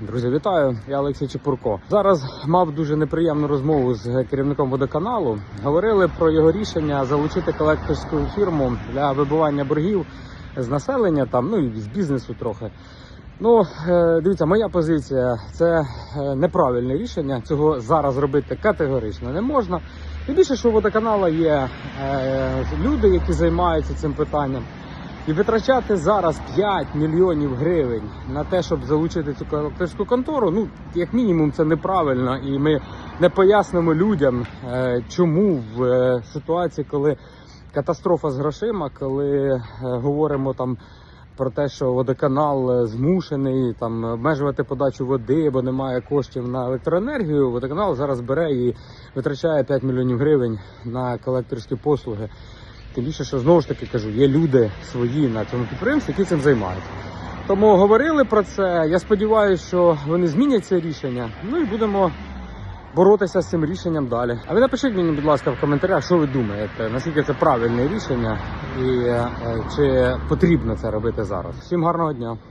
Друзі, вітаю! Я Олексій Чепурко. Зараз мав дуже неприємну розмову з керівником водоканалу. Говорили про його рішення залучити колекторську фірму для вибивання боргів з населення, там ну і з бізнесу трохи. Ну, е, дивіться, моя позиція це е, неправильне рішення. Цього зараз робити категорично не можна. Тим більше, що у водоканала є е, люди, які займаються цим питанням. І витрачати зараз 5 мільйонів гривень на те, щоб залучити цю колекторську контору, ну як мінімум, це неправильно, і ми не пояснимо людям, е, чому в е, ситуації, коли катастрофа з грошима, коли е, говоримо там. Про те, що водоканал змушений там обмежувати подачу води, бо немає коштів на електроенергію. Водоканал зараз бере і витрачає 5 мільйонів гривень на колекторські послуги. Тим більше, що знову ж таки кажу, є люди свої на цьому підприємстві, які цим займаються. Тому говорили про це. Я сподіваюся, що вони змінять це рішення. Ну і будемо боротися з цим рішенням далі. А ви напишіть мені, будь ласка, в коментарях, що ви думаєте, наскільки це правильне рішення, і е, чи потрібно це робити зараз. Всім гарного дня.